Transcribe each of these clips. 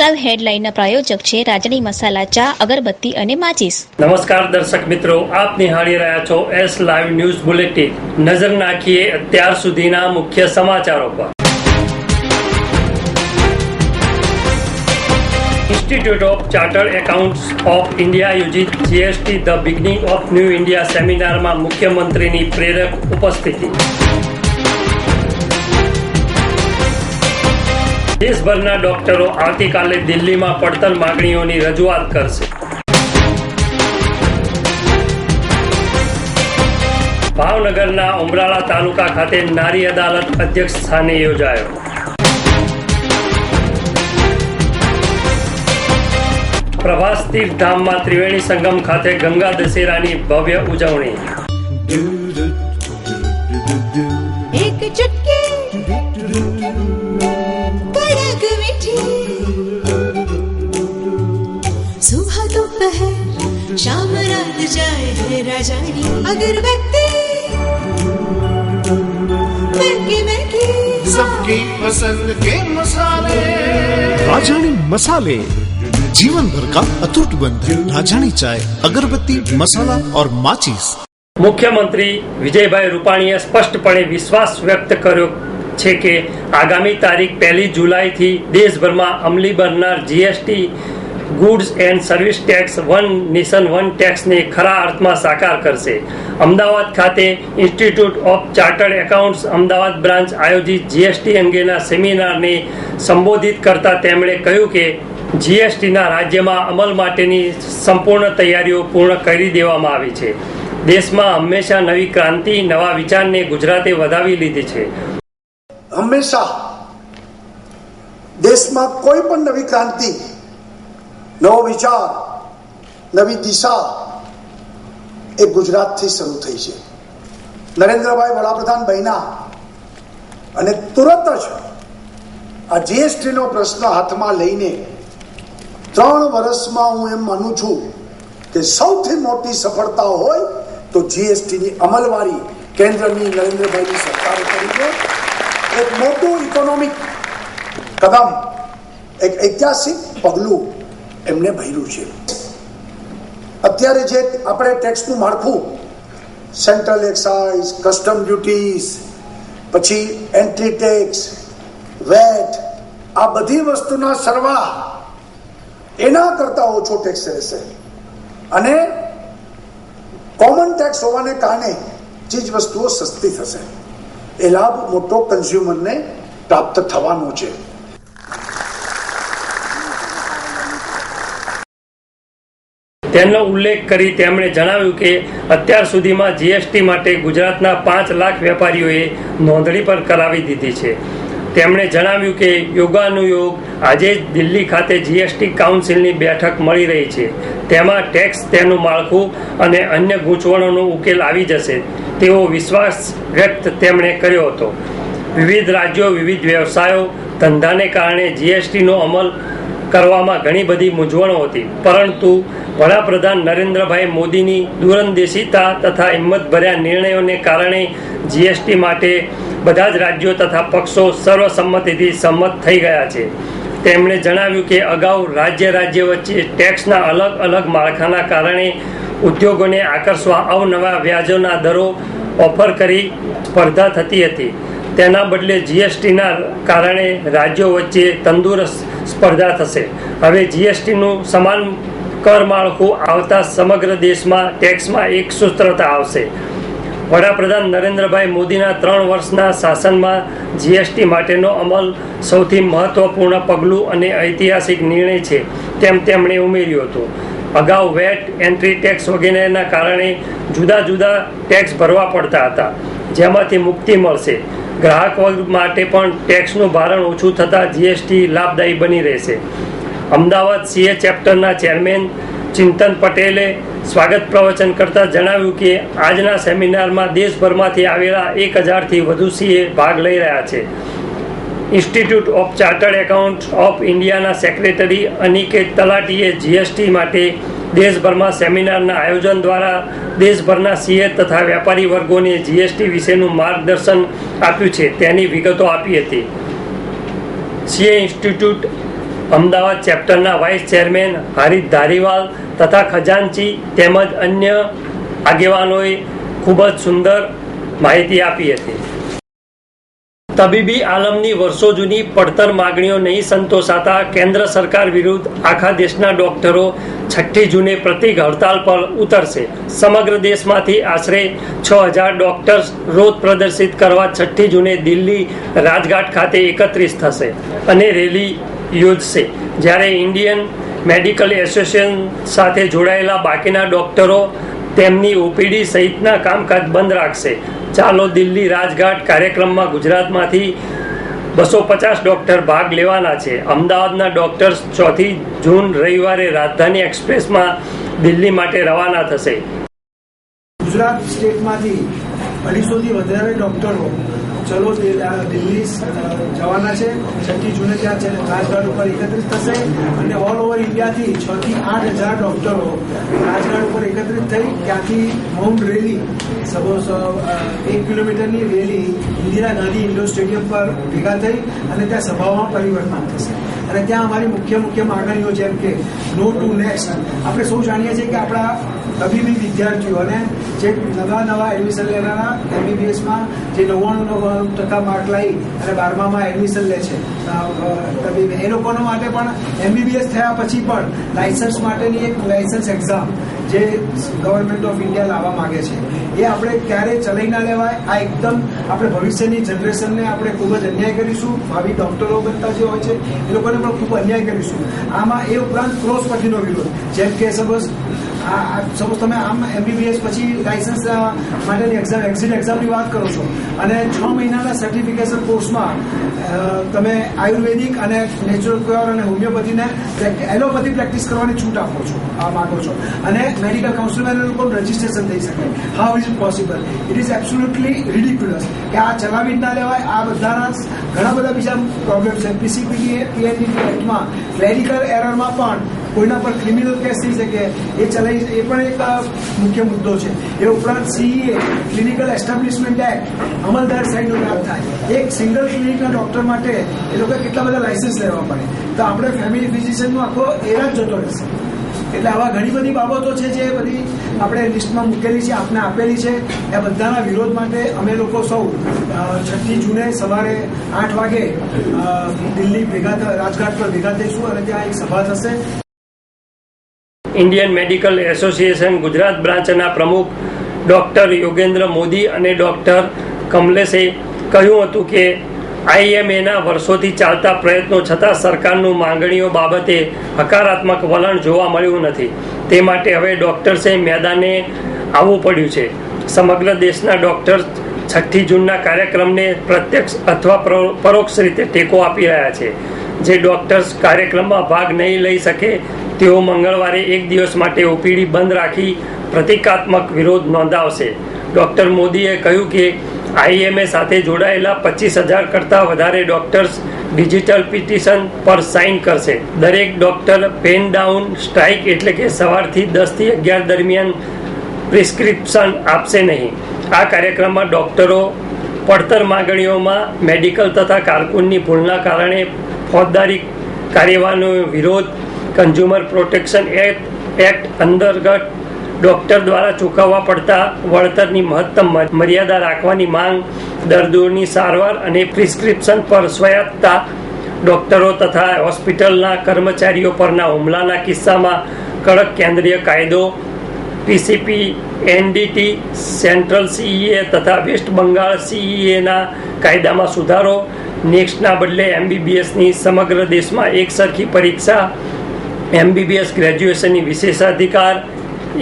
S હેડલાઇનના પ્રાયોજક છે રાજની મસાલા ચા, અગરબત્તી અને માચીસ. નમસ્કાર દર્શક મિત્રો, આપ નિહાળી રહ્યા છો એસ લાઈવ ન્યૂઝ બુલેટિન નજર નાખીએ અત્યાર સુધીના મુખ્ય સમાચારો પર. Institute of chartered accounts of India યોજિત GST the beginning of new India સેમિનારમાં મુખ્યમંત્રીની પ્રેરક ઉપસ્થિતિ. દેશભરના ડોક્ટરો આવતીકાલે દિલ્હીમાં પડતર માગણીઓની રજૂઆત કરશે. ભાવનગરના ઉમરાળા તાલુકા ખાતે નારી અદાલત અધ્યક્ષ સ્થાને યોજાયો. પ્રભાસ તીર્થધામમાં ત્રિવેણી સંગમ ખાતે ગંગા દશેરાની ભવ્ય ઉજવણી. એક ચટકી जाए है राजानी अगरबत्ती महकी महकी सबकी पसंद के मसाले राजानी मसाले जीवन भर का अटूट बंधन राजानी चाय अगरबत्ती मसाला और माचिस મુખ્યમંત્રી વિજયભાઈ રૂપાણીએ સ્પષ્ટપણે વિશ્વાસ વ્યક્ત કર્યો છે કે આગામી તારીખ પહેલી જુલાઈથી દેશભરમાં અમલી બનનાર GST goods and service tax one nation one ટેક્સને ખરા અર્થમાં સાકાર કરશે. અમદાવાદ ખાતે institute of chartered accounts Ahmedabad branch આયોજિત જીએસટી અંગેના સેમિનારને સંબોધિત કરતા તેમણે કહ્યું કે જીએસટીના રાજ્યમાં અમલ માટેની સંપૂર્ણ તૈયારીઓ પૂર્ણ કરી દેવામાં આવી છે. દેશમાં હંમેશા નવી ક્રાંતિ, નવા વિચારને ગુજરાતે વધાવી લીધી છે. હંમેશા દેશમાં કોઈ પણ નવી ક્રાંતિ નવો વિચાર, નવી દિશા એ ગુજરાતથી શરૂ થઈ છે. નરેન્દ્રભાઈ વડાપ્રધાન બન્યા અને તુરંત જ આ જીએસટીનો પ્રશ્ન હાથમાં લઈને ત્રણ વર્ષમાં હું એમ માનું છું કે સૌથી મોટી સફળતા હોય તો જીએસટીની અમલવારી કેન્દ્રની નરેન્દ્રભાઈની સરકારે કરી છે. એક મોટું ઇકોનોમિક કદમ, એક ઐતિહાસિક પગલું એમને ભર્યું છે. અત્યારે જે આપણે ટેક્સનું માળખું, સેન્ટ્રલ એક્સાઇઝ, કસ્ટમ ડ્યુટીઝ, પછી એન્ટ્રી ટેક્સ, વેટ, આ બધી વસ્તુના સરવાળા, એના કરતા ઓછો ટેક્સ રહેશે. અને કોમન ટેક્સ હોવાને કારણે ચીજ વસ્તુઓ સસ્તી થશે. એ લાભ મોટો કન્ઝ્યુમરને પ્રાપ્ત થવાનો છે. તેનો ઉલ્લેખ કરી તેમણે જણાવ્યું કે અત્યાર સુધીમાં જીએસટી માટે ગુજરાતના પાંચ લાખ વેપારીઓએ નોંધણી પણ કરાવી દીધી છે. તેમણે જણાવ્યું કે યોગાનુયોગ આજે દિલ્હી ખાતે જીએસટી કાઉન્સિલની બેઠક મળી રહી છે. તેમાં ટેક્સ તેનું માળખું અને અન્ય ગૂંચવણોનો ઉકેલ આવી જશે તેવો વિશ્વાસ વ્યક્ત તેમણે કર્યો હતો. વિવિધ રાજ્યો, વિવિધ વ્યવસાયો ધંધાને કારણે જીએસટીનો અમલ કરવામાં ઘણી બધી મૂંઝવણો હતી. પરંતુ વડાપ્રધાન નરેન્દ્રભાઈ મોદીની દૂરંદેશિતા તથા હિંમતભર્યા નિર્ણયોને કારણે જીએસટી માટે બધા જ રાજ્યો તથા પક્ષો સર્વસંમતિથી સંમત થઈ ગયા છે. તેમણે જણાવ્યું કે અગાઉ રાજ્ય રાજ્ય વચ્ચે ટેક્સના અલગ અલગ માળખાના કારણે ઉદ્યોગોને આકર્ષવા અવનવા વ્યાજોના દરો ઓફર કરી સ્પર્ધા થતી હતી. તેના બદલે જીએસટીના કારણે રાજ્યો વચ્ચે તંદુરસ્ત સ્પર્ધા થશે. હવે જીએસટીનું સમાન કર માળખું આવતા સમગ્ર દેશમાં ટેક્સમાં એક સૂત્રતા આવશે. વડાપ્રધાન નરેન્દ્રભાઈ મોદીના ત્રણ વર્ષના શાસનમાં જીએસટી માટેનો અમલ સૌથી મહત્વપૂર્ણ પગલું અને ઐતિહાસિક નિર્ણય છે તેમ તેમણે ઉમેર્યું હતું. અગાઉ વેટ એન્ટ્રી ટેક્સ વગેરેના કારણે જુદા જુદા ટેક્સ ભરવા પડતા હતા, જેમાંથી મુક્તિ મળશે. ગ્રાહક વર્ગ માટે પણ ટેક્સનું ભારણ ઓછું થતાં જીએસટી લાભદાયી બની રહેશે. અમદાવાદ સીએ ચેપ્ટરના ચેરમેન ચિંતન પટેલે સ્વાગત પ્રવચન કરતા જણાવ્યું કે, આજના સેમિનારમાં દેશભરમાંથી આવેલા એક હજારથી વધુ સીએ ભાગ લઈ રહ્યા છે. Institute of chartered account of ઇન્ડિયાના સેક્રેટરી અનિકેત તલાટીએ જીએસટી માટે દેશભરમાં સેમિનારના આયોજન દ્વારા દેશભરના સીએ તથા વેપારી વર્ગોને જીએસટી વિશેનું માર્ગદર્શન આપ્યું છે. તેની વિગતો આપી હતી. સીએ ઇન્સ્ટિટ્યૂટ અમદાવાદ ચેપ્ટરના વાઇસ ચેરમેન હારિત ધારીવાલ તથા ખજાનચી તેમજ અન્ય આગેવાનોએ ખૂબ જ સુંદર માહિતી આપી હતી. તબીબી આલમની વર્ષો જૂની પડતર માગણીઓ નહીં સંતોષાતા કેન્દ્ર સરકાર વિરુદ્ધ આખા દેશના ડોક્ટરો છઠ્ઠી જૂને પ્રતિક હડતાલ પર ઉતરશે. સમગ્ર દેશમાંથી આશરે છ હજાર ડોક્ટર્સ રોજ પ્રદર્શિત કરવા છઠ્ઠી જૂને દિલ્હી રાજઘાટ ખાતે એકત્રિત થશે અને રેલી યોજશે. જ્યારે ઇન્ડિયન મેડિકલ એસોસિએશન સાથે જોડાયેલા બાકીના ડોક્ટરો તેમની ઓપીડી સહિતના કામકાજ બંધ રાખશે. ચાલો દિલ્હી રાજઘાટ કાર્યક્રમમાં ગુજરાતમાંથી બસો પચાસ ડૉક્ટર ભાગ લેવાના છે. અમદાવાદના ડોક્ટર્સ ચોથી જૂન રવિવારે રાજધાની એક્સપ્રેસમાં દિલ્હી માટે રવાના થશે. ગુજરાત સ્ટેટમાંથી અઢીસોથી વધારે ડોક્ટરો ચલો દિલ્હી જવાના છે. છઠ્ઠી જૂને ત્યાં છે રાજઘાટ ઉપર એકત્રિત થશે. અને ઓલ ઓવર ઇન્ડિયાથી છ થી આઠ હજાર ડોક્ટરો રાજઘાટ ઉપર એકત્રિત થઈ ત્યાંથી હોમ રેલી સપોઝ એક કિલોમીટરની rally Indira Gandhi indoor stadium પર ભેગા થઈ અને ત્યાં સભાઓમાં પરિવર્તન થશે. અને ત્યાં અમારી મુખ્ય મુખ્ય માંગણીઓ જેમ કે નો ટુ નેક્સ્ટ આપણે સૌ જાણીએ છીએ કે આપણા તબીબી વિદ્યાર્થીઓને જે નવા નવા એડમિશન લેનારા એમબીબીએસમાં જે નવ્વાણું નવ્વાણું ટકા માર્ક લાવી અને બારમામાં એડમિશન લે છે. અ, એ લોકોનો માટે પણ એમબીબીએસ થયા પછી પણ લાયસન્સ માટેની એક લાયસન્સ એક્ઝામ જે ગવર્મેન્ટ ઓફ ઇન્ડિયા લાવવા માંગે છે. એ આપણે ક્યારે ચલાવી ના લેવાય? આ એકદમ આપણે ભવિષ્યની જનરેશનને આપણે ખૂબ જ અન્યાય કરીશું. ભાવિ ડોક્ટરો બનતા જે હોય છે એ લોકોને પણ ખૂબ અન્યાય કરીશું. આમાં એ ઉપરાંત ક્રોસ પછીનો વિરોધ. જેમ કે સપોઝ સપોઝ તમે આમ એમબીબીએસ પછી લાયસન્સ માટેની એક્ઝામ એક્ઝિટ એક્ઝામની વાત કરો છો અને છ મહિનાના સર્ટિફિકેશન કોર્સમાં તમે આયુર્વેદિક અને નેચરલ ક્યોર અને હોમિયોપેથીને એલોપેથી પ્રેક્ટિસ કરવાની છૂટ આપો છો, આ માગો છો. અને મેડિકલ કાઉન્સિલમાં લોકોનું રજીસ્ટ્રેશન થઈ શકે. How is it possible it is absolutely ridiculous કે આ ચલાવી ના લેવાય, આ બધાના ઘણા બધા બીજા પ્રોબ્લેમ છે. પીસીપીટી પીએનડીટી એક્ટમાં ક્લેરિકલ એરરમાં પણ કોઈના પર ક્રિમિનલ કેસ થઈ શકે, એ ચલાવી એ પણ એક મુખ્ય મુદ્દો છે. એ ઉપરાંત સીઈએ ક્લિનિકલ એસ્ટાબ્લિશમેન્ટ એક્ટ અમલદાર સાઈડનો લાભ થાય. એક સિંગલ ક્લિનિકના ડોક્ટર માટે એ લોકો કેટલા બધા લાયસન્સ લેવા પડે. તો આપણે ફેમિલી ફિઝિશિયનનો આખો એરા જ જતો રહેશે. એટલે આવા ઘણી બધી બાબતો છે જે બધી આપણે લિસ્ટમાં મૂકેલી છે, આપને આપેલી છે. એ બધાના વિરોધ માટે અમે લોકો સૌ છઠ્ઠી જૂને સવારે આઠ વાગે દિલ્હી ભેગા રાજઘાટ પર ભેગા થઈશું અને ત્યાં એક સભા થશે. ઇન્ડિયન મેડિકલ એસોસિએશન ગુજરાત બ્રાન્ચના પ્રમુખ ડૉક્ટર યોગેન્દ્ર મોદી અને ડૉક્ટર કમલેશે કહ્યું હતું કે આઈએમએના વર્ષોથી ચાલતા પ્રયત્નો છતાં સરકારનું માંગણીઓ બાબતે હકારાત્મક વલણ જોવા મળ્યું નથી. તે માટે હવે ડૉક્ટર્સે મેદાને આવવું પડ્યું છે. સમગ્ર દેશના ડોક્ટર્સ છઠ્ઠી જૂનના કાર્યક્રમને પ્રત્યક્ષ અથવા પરોક્ષ રીતે ટેકો આપી રહ્યા છે. જે ડોક્ટર્સ કાર્યક્રમમાં ભાગ નહીં લઈ શકે તેઓ મંગળવારે એક દિવસ માટે ઓપીડી બંધ રાખી પ્રતિકાત્મક વિરોધ નોંધાવશે. ડોક્ટર મોદીએ કહ્યું કે, આઈએમએ સાથે જોડાયેલા પચીસ હજાર કરતાં વધારે ડોક્ટર્સ ડિજિટલ પિટિશન પર સાઇન કરશે. દરેક ડોક્ટર પેન ડાઉન સ્ટ્રાઇક એટલે કે સવારથી દસથી અગિયાર દરમિયાન પ્રિસ્ક્રિપ્શન આપશે નહીં. આ કાર્યક્રમમાં ડોક્ટરો, પડતર માંગણીઓમાં મેડિકલ તથા કારકુનની ભૂલના કારણે ફોજદારી કાર્યવાહીનો વિરોધ કન્ઝ્યુમર પ્રોટેક્શન એક્ટ એક્ટ અંતર્ગત ડોક્ટર દ્વારા ચૂકવવા પડતા વળતરની મહત્તમ મર્યાદા રાખવાની માંગ, દર્દીઓની સારવાર અને પ્રિસ્ક્રિપ્શન પર સ્વાયત્તતા ડોક્ટરો તથા હોસ્પિટલના કર્મચારીઓ પરના હુમલાના કિસ્સામાં કડક કેન્દ્રીય કાયદો પીસીપી એનડીટી સેન્ટ્રલ સીઈએ તથા વેસ્ટ બંગાળ સીઈએના કાયદામાં સુધારો નેક્સ્ટના બદલે એમબીબીએસની સમગ્ર દેશમાં એકસરખી પરીક્ષા એમબીબીએસ ગ્રેજ્યુએશનની વિશેષાધિકાર,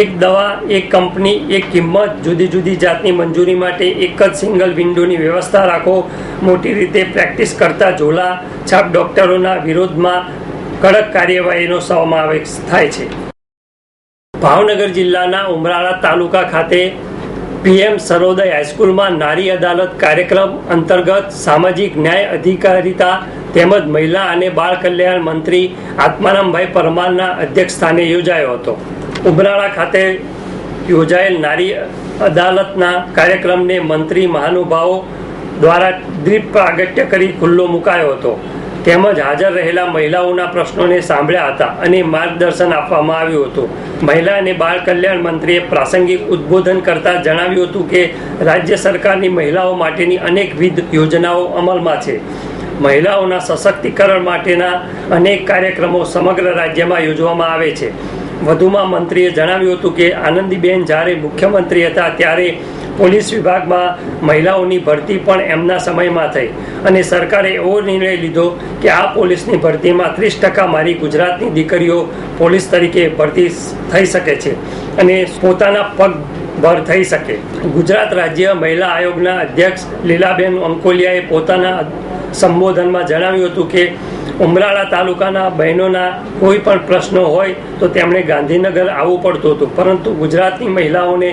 એક દવા, એક કંપની, એક કિંમત, જુદી જુદી જાતની મંજૂરી માટે એક જ સિંગલ વિન્ડોની વ્યવસ્થા રાખો. મોટી રીતે પ્રેક્ટિસ કરતા ઝોલા છાપ ડોક્ટરોના વિરોધમાં કડક કાર્યવાહીનો સમાવેશ થાય છે. ભાવનગર જિલ્લાના ઉમરાળા તાલુકા ખાતે પીએમ સર્વોદય હાઈસ્કૂલમાં નારી અદાલત કાર્યક્રમ અંતર્ગત સામાજિક ન્યાય અધિકારિતા તેમજ મહિલા અને બાળ કલ્યાણ મંત્રી આત્મારામભાઈ પરમારના અધ્યક્ષસ્થાને યોજાયો હતો. ઉમરાળા ખાતે યોજાયેલ નારી અદાલતના કાર્યક્રમને મંત્રી મહાનુભાવો દ્વારા દીપ પ્રાગટ્ય કરી ખુલ્લો મુકાયો હતો. તેમજ હાજર રહેલા મહિલાઓના પ્રશ્નોને સાંભળ્યા હતા અને માર્ગદર્શન આપવામાં આવ્યું હતું. મહિલા અને બાળ કલ્યાણ મંત્રીએ પ્રાસંગિક ઉદ્બોધન કરતા જણાવ્યું હતું કે, રાજ્ય સરકારની મહિલાઓ માટેની અનેકવિધ યોજનાઓ અમલમાં છે. મહિલાઓના સશક્તિકરણ માટેના અનેક કાર્યક્રમો સમગ્ર રાજ્યમાં યોજવામાં આવે છે. વધુમાં મંત્રીએ જણાવ્યું હતું કે, આનંદીબેન જ્યારે મુખ્યમંત્રી હતા ત્યારે પોલીસ વિભાગમાં મહિલાઓની ભરતી પણ એમના સમયમાં થઈ. અને સરકારે એવો નિર્ણય લીધો કે આ પોલીસની ભરતીમાં ત્રીસ ટકા મારી ગુજરાતની દીકરીઓ પોલીસ તરીકે ભરતી થઈ શકે છે અને પોતાના પગ ભર થઈ શકે. ગુજરાત રાજ્ય મહિલા આયોગના અધ્યક્ષ લીલાબેન અંકોલિયાએ પોતાના સંબોધનમાં જણાવ્યું હતું કે ઉમરાળા તાલુકાના બહેનોના કોઈ પણ પ્રશ્નો હોય તો તેમણે ગાંધીનગર આવવું પડતું હતું. પરંતુ ગુજરાતની મહિલાઓને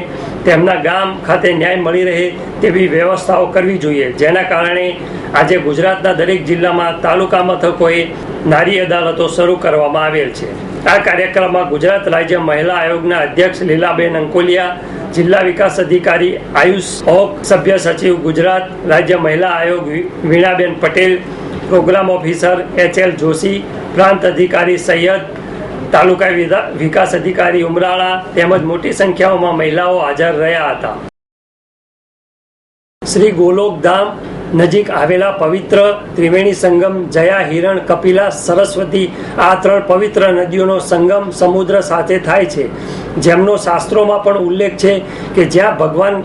તેમના ગામ ખાતે ન્યાય મળી રહે તેવી વ્યવસ્થાઓ કરવી જોઈએ. જેના કારણે આજે ગુજરાતના દરેક જિલ્લામાં તાલુકા મથકોએ નારી અદાલતો શરૂ કરવામાં આવેલ છે. આ કાર્યક્રમમાં ગુજરાત રાજ્ય મહિલા આયોગના અધ્યક્ષ લીલાબેન અંકોલિયા, જિલ્લા વિકાસ અધિકારી આયુષ ઓક, સભ્ય સચિવ ગુજરાત રાજ્ય મહિલા આયોગ Veenaben Patel programme officer H L Joshi, પ્રાંત અધિકારી સૈયદ, તાલુકા વિકાસ અધિકારી ઉમરાળા તેમજ મોટી સંખ્યાઓમાં મહિલાઓ હાજર રહ્યા હતા. શ્રી ગોલોકધામ નજીક આવેલા પવિત્ર ત્રિવેણી સંગમ જયા હિરણ કપિલા સરસ્વતી આ ત્રણ પવિત્ર નદીઓનો સંગમ સમુદ્ર સાથે થાય છે. જેમનો શાસ્ત્રોમાં પણ ઉલ્લેખ છે કે જ્યાં ભગવાન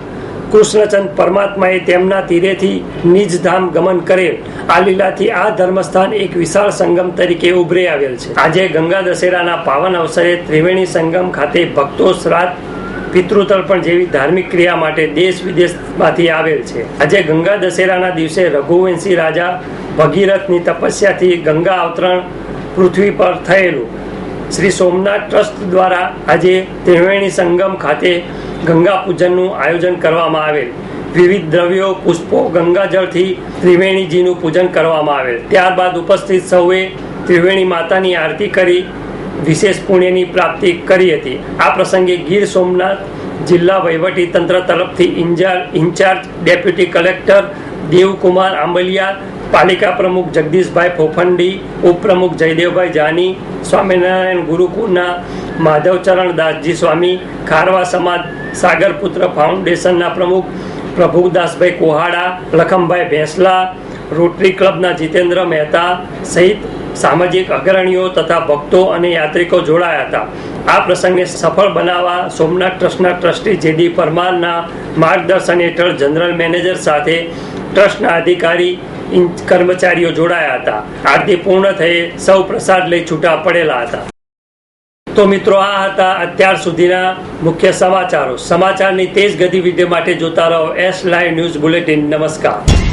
કૃષ્ણચંદ પરમાત્માએ તેમના તીરેથી નિજધામ ગમન કરેલ. આ લીલાથી આ ધર્મસ્થાન એક વિશાળ સંગમ તરીકે ઉભરી આવેલ છે. આજે ગંગા દશેરાના પાવન અવસરે ત્રિવેણી સંગમ ખાતે ભક્તો શ્રાદ્ધ, પિતૃતર્પણ જેવી ધાર્મિક ક્રિયા માટે દેશ વિદેશમાંથી આવેલ છે. આજે ગંગા દશેરાના દિવસે રઘુવંશી રાજા ભગીરથની તપસ્યાથી ગંગા અવતરણ પૃથ્વી પર થયેલું. શ્રી સોમનાથ ટ્રસ્ટ દ્વારા આજે ત્રિવેણી સંગમ ખાતે ગંગા પૂજનનું આયોજન કરવામાં આવેલ. વિવિધ દ્રવ્યો, પુષ્પો ગંગાજળથી ત્રિવેણીજીનું પૂજન કરવામાં આવેલ. ત્યારબાદ ઉપસ્થિત સૌએ ત્રિવેણી માતાની આરતી કરી, વિશેષ પુણ્યની પ્રાપ્તિ કરી હતી. આ પ્રસંગે ગીર સોમનાથ જિલ્લા વહીવટી તંત્ર તરફથી incharge incharge deputy collector Devkumar Ambaliya, પાલિકા પ્રમુખ જગદીશભાઈ ફોફંડી, ઉપપ્રમુખ જયદેવભાઈ જાની, સ્વામિનારાયણ ગુરુકુળના માધવચરણ દાસજી સ્વામી, ખારવા સમાજ, સાગરપુત્ર ફાઉન્ડેશનના પ્રમુખ, પ્રભુદાસભાઈ કોહાડા, લખમભાઈ ભેંસલા, રોટરી ક્લબના જીતેન્દ્ર મહેતા સહિત સામાજિક અગ્રણીઓ તથા ભક્તો અને યાત્રિકો જોડાયા હતા. આ પ્રસંગને સફળ બનાવવા સોમનાથ ટ્રસ્ટના ટ્રસ્ટી જેડી પરમારના માર્ગદર્શન હેઠળ જનરલ મેનેજર સાથે ટ્રસ્ટના અધિકારી કર્મચારીઓ જોડાયા હતા. આરતી પૂર્ણ થયે સૌ પ્રસાદ લઈ છૂટા પડેલા હતા. તો મિત્રો, આ હતા અત્યાર સુધીના મુખ્ય સમાચારો. સમાચારની તેજ ગતિવિધિ માટે જોતા રહો એસ લાઈવ ન્યૂઝ બુલેટિન નમસ્કાર.